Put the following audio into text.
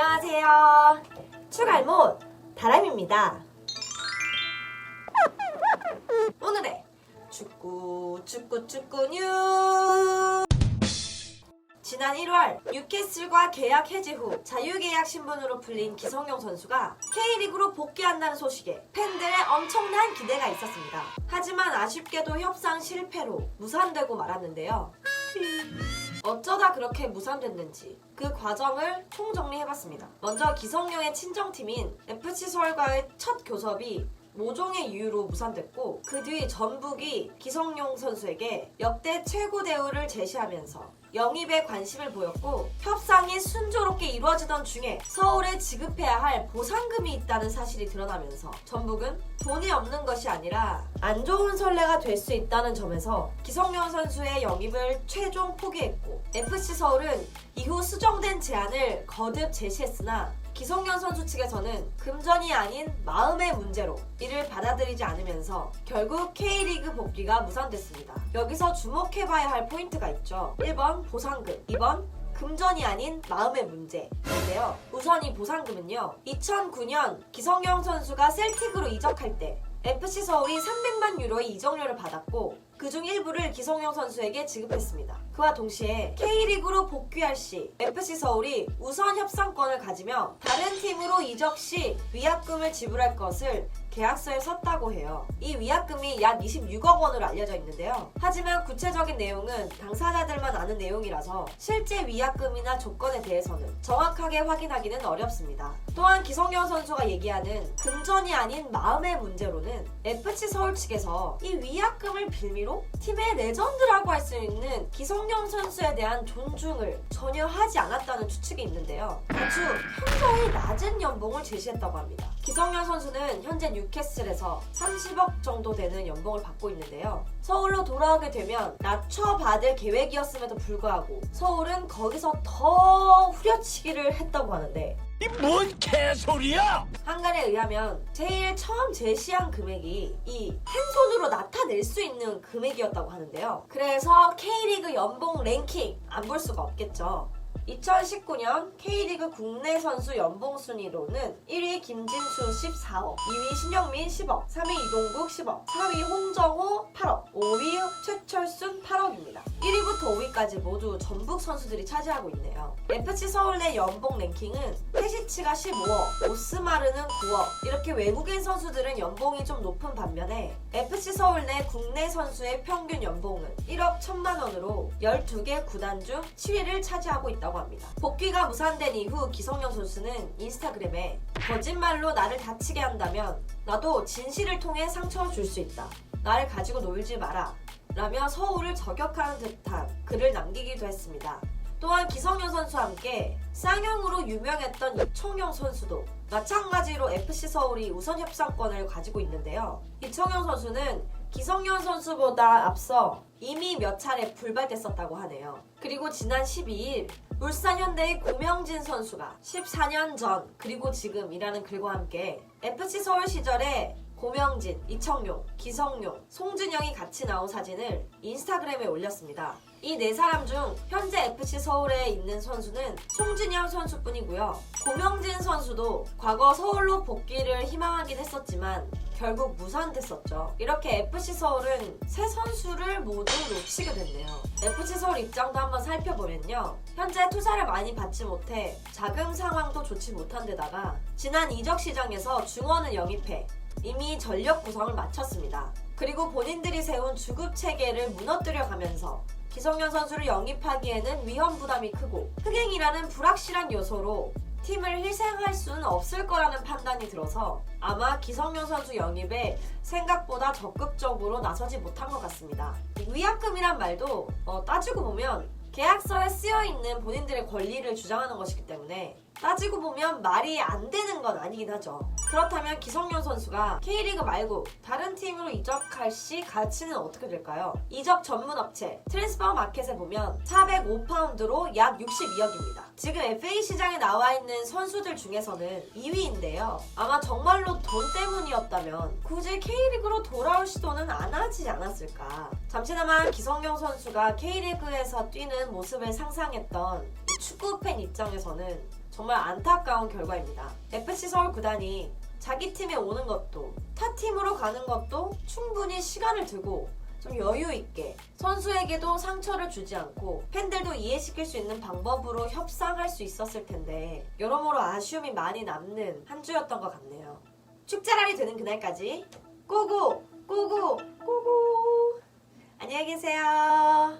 안녕하세요. 추갈못 다람입니다. 오늘의 축구 축구 축구 뉴 지난 1월 뉴캐슬과 계약 해지 후 자유계약 신분으로 풀린 기성용 선수가 K리그로 복귀한다는 소식에 팬들의 엄청난 기대가 있었습니다. 하지만 아쉽게도 협상 실패로 무산되고 말았는데요. 어쩌다 그렇게 무산됐는지 그 과정을 총정리해봤습니다. 먼저 기성용의 친정팀인 FC 서울과의 첫 교섭이 모종의 이유로 무산됐고 그 뒤 전북이 기성용 선수에게 역대 최고 대우를 제시하면서 영입에 관심을 보였고 협상 이루어지던 중에 서울에 지급해야 할 보상금이 있다는 사실이 드러나면서 전북은 돈이 없는 것이 아니라 안 좋은 선례가 될 수 있다는 점에서 기성용 선수의 영입을 최종 포기했고 FC 서울은 이후 수정된 제안을 거듭 제시했으나 기성용 선수 측에서는 금전이 아닌 마음의 문제로 이를 받아들이지 않으면서 결국 K리그 복귀가 무산됐습니다. 여기서 주목해봐야 할 포인트가 있죠. 1번 보상금, 2번 금전이 아닌 마음의 문제인데요. 우선 이 보상금은요. 2009년 기성용 선수가 셀틱으로 이적할 때 FC 서울이 300만 유로의 이적료를 받았고 그중 일부를 기성용 선수에게 지급했습니다. 그와 동시에 K리그로 복귀할 시 FC 서울이 우선 협상권을 가지며 다른 팀으로 이적 시 위약금을 지불할 것을 계약서에 썼다고 해요. 이 위약금이 약 26억 원으로 알려져 있는데요. 하지만 구체적인 내용은 당사자들만 아는 내용이라서 실제 위약금이나 조건에 대해서는 정확하게 확인하기는 어렵습니다. 또한 기성용 선수가 얘기하는 금전이 아닌 마음의 문제로는 FC 서울 측에서 이 위약금을 빌미로 팀의 레전드라고 할 수 있는 기성 용 선수에 대한 존중을 전혀 하지 않았다는 추측이 있는데요. 아주 현저히 낮은 연봉을 제시했다고 합니다. 기성용 선수는 현재 뉴캐슬에서 30억 정도 되는 연봉을 받고 있는데요. 서울로 돌아오게 되면 낮춰받을 계획이었음에도 불구하고 서울은 거기서 더 후려치기를 했다고 하는데 이 뭔 개소리야! 한간에 의하면 제일 처음 제시한 금액이 이 한 손으로 나타낼 수 있는 금액이었다고 하는데요. 그래서 K리그 연봉 랭킹 안 볼 수가 없겠죠. 2019년 K리그 국내 선수 연봉 순위로는 1위 김진수 14억, 2위 신영민 10억, 3위 이동국 10억, 4위 홍정호 8억, 5위 최철순 8억입니다. 1위부터 5위까지 모두 전북 선수들이 차지하고 있네요. FC 서울 내 연봉 랭킹은 페시치가 15억, 오스마르는 9억 이렇게 외국인 선수들은 연봉이 좀 높은 반면에 FC 서울 내 국내 선수의 평균 연봉은 1억 1천만 원으로 12개 구단 중 7위를 차지하고 있다고 합니다. 복귀가 무산된 이후 기성용 선수는 인스타그램에 거짓말로 나를 다치게 한다면 나도 진실을 통해 상처 줄수 있다. 나를 가지고 놀지 마라. 라며 서울을 저격하는 듯한 글을 남기기도 했습니다. 또한 기성용 선수와 함께 쌍용으로 유명했던 이청용 선수도 마찬가지로 FC 서울이 우선 협상권을 가지고 있는데요. 이청용 선수는 기성용 선수보다 앞서 이미 몇 차례 불발됐었다고 하네요. 그리고 지난 12일 울산 현대의 고명진 선수가 14년 전 그리고 지금이라는 글과 함께 FC 서울 시절에 고명진, 이청용, 기성용, 송준영이 같이 나온 사진을 인스타그램에 올렸습니다. 이 네 사람 중 현재 FC 서울에 있는 선수는 송준영 선수뿐이고요. 고명진 선수도 과거 서울로 복귀를 희망하긴 했었지만 결국 무산됐었죠. 이렇게 FC 서울은 새 선수를 모두 놓치게 됐네요. FC 서울 입장도 한번 살펴보면요. 현재 투자를 많이 받지 못해 자금 상황도 좋지 못한 데다가 지난 이적 시장에서 중원을 영입해 이미 전력 구성을 마쳤습니다. 그리고 본인들이 세운 주급 체계를 무너뜨려 가면서 기성용 선수를 영입하기에는 위험 부담이 크고 흥행이라는 불확실한 요소로 팀을 희생할 수는 없을 거라는 판단이 들어서 아마 기성용 선수 영입에 생각보다 적극적으로 나서지 못한 것 같습니다. 위약금이란 말도 어, 따지고 보면 계약서에 쓰여 있는 본인들의 권리를 주장하는 것이기 때문에 따지고 보면 말이 안 되는 건 아니긴 하죠. 그렇다면 기성용 선수가 K리그 말고 다른 팀으로 이적할 시 가치는 어떻게 될까요? 이적 전문 업체 트랜스퍼 마켓에 보면 405파운드로 약 62억입니다. 지금 FA 시장에 나와 있는 선수들 중에서는 2위인데요. 아마 정말로 돈 때문이었다면 굳이 K리그로 돌아올 시도는 안 하지 않았을까. 잠시나마 기성용 선수가 K리그에서 뛰는 모습을 상상했던 이 축구 팬 입장에서는 정말 안타까운 결과입니다. FC 서울 구단이 자기 팀에 오는 것도 타 팀으로 가는 것도 충분히 시간을 두고 좀 여유 있게 선수에게도 상처를 주지 않고 팬들도 이해시킬 수 있는 방법으로 협상할 수 있었을 텐데 여러모로 아쉬움이 많이 남는 한 주였던 것 같네요. 축제날이 되는 그날까지 고고 고고 고고 안녕히 계세요.